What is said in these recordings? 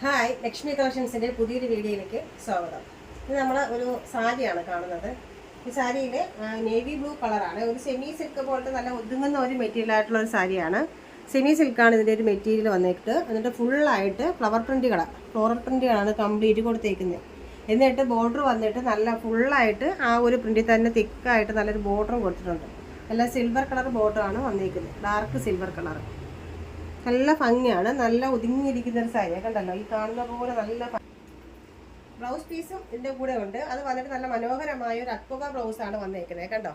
Hi Lakshmi കളക്ഷൻസിന്റെ പുതിയൊരു വീഡിയോയിലേക്ക് സ്വാഗതം. ഇത് നമ്മൾ ഒരു സാരിയാണ് കാണുന്നത്. ഈ സാരിയിൽ നേവി ബ്ലൂ കളറാണ്. ഒരു സെമി സിൽക്ക് പോലത്തെ നല്ല ഒതുങ്ങുന്ന ഒരു മെറ്റീരിയൽ ആയിട്ടുള്ള ഒരു സാരിയാണ്. സെമി സിൽക്കാണ് ഇതിന്റെ ഒരു മെറ്റീരിയൽ വന്നിട്ട്. എന്നിട്ട് ഫുള്ളായിട്ട് ഫ്ലവർ പ്രിന്റുകളാണ് ഫ്ലോറൽ പ്രിന്റുകളാണ് കംപ്ലീറ്റ് കൊടുത്തേക്കുന്നത് എന്നിട്ട് ബോർഡർ വന്നിട്ട് നല്ല ഫുള്ളായിട്ട് ആ ഒരു പ്രിന്റിൽ തന്നെ തിക്കായിട്ട് നല്ലൊരു ബോർഡർ കൊടുത്തിട്ടുണ്ട്. നല്ല സിൽവർ കളർ ബോർഡറാണ് വന്നിരിക്കുന്നത് ഡാർക്ക് സിൽവർ കളർ നല്ല ഭംഗിയാണ്. നല്ല ഒതുങ്ങിയിരിക്കുന്ന ഒരു സാരിയാണ് കണ്ടല്ലോ? ഈ കാണുന്ന പോലെ നല്ല. ബ്ലൗസ് പീസും ഇതിന്റെ കൂടെ ഉണ്ട്. അത് വന്നിട്ട് നല്ല മനോഹരമായ ഒരു അക്വക ബ്ലൗസ് ആണ് വന്നേക്കുന്നത്. കണ്ടോ?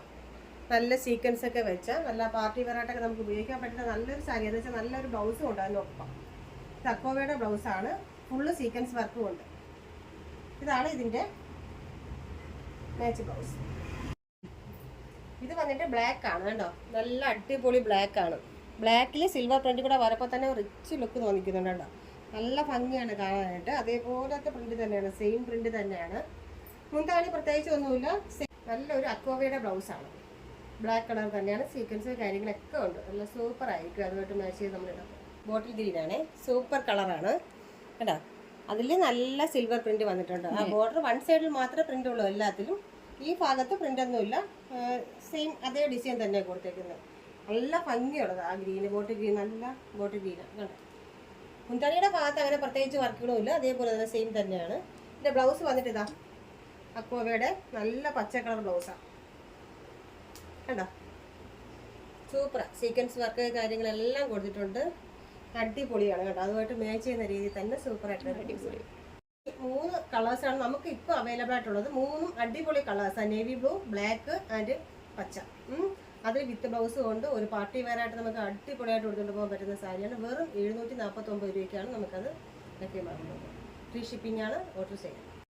നല്ല സീക്വൻസ് ഒക്കെ വെച്ച നല്ല പാർട്ടി വെറൈറ്റൊക്കെ നമുക്ക് ഉപയോഗിക്കാൻ പറ്റുന്ന നല്ലൊരു സാരി എന്ന് വെച്ചാൽ നല്ലൊരു ബ്ലൗസും ഉണ്ട് അതിനൊപ്പം. ഇത് അക്വവയുടെ ബ്ലൗസാണ് ഫുള്ള് സീക്വൻസ് വർക്കും ഉണ്ട്. ഇതാണ് ഇതിന്റെ മാച്ച് ബ്ലൗസ് ഇത് വന്നിട്ട് ബ്ലാക്ക് ആണ്. കേട്ടോ നല്ല അടിപൊളി ബ്ലാക്ക് ആണ്. ബ്ലാക്കിൽ സിൽവർ പ്രിന്റ് കൂടെ വരപ്പോൾ തന്നെ റിച്ച് ലുക്ക് തോന്നിക്കുന്നുണ്ട് കേട്ടോ. നല്ല ഭംഗിയാണ് കാണാനായിട്ട്. അതേപോലത്തെ പ്രിന്റ് തന്നെയാണ് സെയിം പ്രിന്റ് തന്നെയാണ്. മുന്താണി പ്രത്യേകിച്ച് ഒന്നുമില്ല. നല്ലൊരു അക്വവയുടെ ബ്ലൗസാണ് ബ്ലാക്ക് കളർ തന്നെയാണ്. സീക്വൻസ് കാര്യങ്ങളൊക്കെ ഉണ്ട്. നല്ല സൂപ്പർ ആയിരിക്കും. അതുമായിട്ട് മാച്ച് ചെയ്ത് നമ്മളിടാം ബോട്ടിൽ ഗ്രീനാണ് സൂപ്പർ കളറാണ് കേട്ടോ അതിൽ നല്ല സിൽവർ പ്രിന്റ് വന്നിട്ടുണ്ട്. ആ ബോർഡർ വൺ സൈഡിൽ മാത്രമേ പ്രിന്റ് ഉള്ളൂ എല്ലാത്തിലും. ഈ ഭാഗത്ത് പ്രിന്റ് ഒന്നുമില്ല. സെയിം അതേ ഡിസൈൻ തന്നെ കൊടുത്തേക്കുന്നത്. നല്ല ഭംഗിയുള്ളത്. ആ ഗ്രീന് ബോട്ടിൽ ഗ്രീൻ നല്ല ബോട്ടിൽ ഗ്രീൻ. കണ്ടോ? മുന്തണിയുടെ ഭാഗത്ത് അങ്ങനെ പ്രത്യേകിച്ച് വർക്കുകളും ഇല്ല. അതേപോലെ തന്നെ സെയിം തന്നെയാണ്. എന്റെ ബ്ലൗസ് വന്നിട്ട് ഇതാ. അക്കോവയുടെ നല്ല പച്ച കളർ ബ്ലൗസാണ് കണ്ടോ? സൂപ്പറാണ് സീക്വൻസ് വർക്ക് കാര്യങ്ങളെല്ലാം കൊടുത്തിട്ടുണ്ട്. അടിപൊളിയാണ് കേട്ടോ അതുമായിട്ട് മാച്ച് ചെയ്യുന്ന രീതിയിൽ തന്നെ സൂപ്പർ അടിപൊളി. മൂന്ന് കളേഴ്സാണ് നമുക്ക് ഇപ്പോൾ അവൈലബിൾ ആയിട്ടുള്ളത്. മൂന്നും അടിപൊളി കളേഴ്സാണ് നേവി ബ്ലൂ ബ്ലാക്ക് ആൻഡ് പച്ച. ഉം. അത് വിത്ത് ബ്ലൗസ് കൊണ്ട് ഒരു പാർട്ടി വെയർ ആയിട്ട് നമുക്ക് അടിപൊളിയായിട്ട് കൊടുത്തുകൊണ്ട് പോകാൻ പറ്റുന്ന സാരിയാണ് വെറും എഴുന്നൂറ്റി നാൽപ്പത്തൊമ്പത് രൂപയ്ക്കാണ് നമുക്കത് ലഭ്യമാകുന്നത് ഫ്രീ ഷിപ്പിംഗ് ആണ് ഓർഡർ ചെയ്യുന്നത്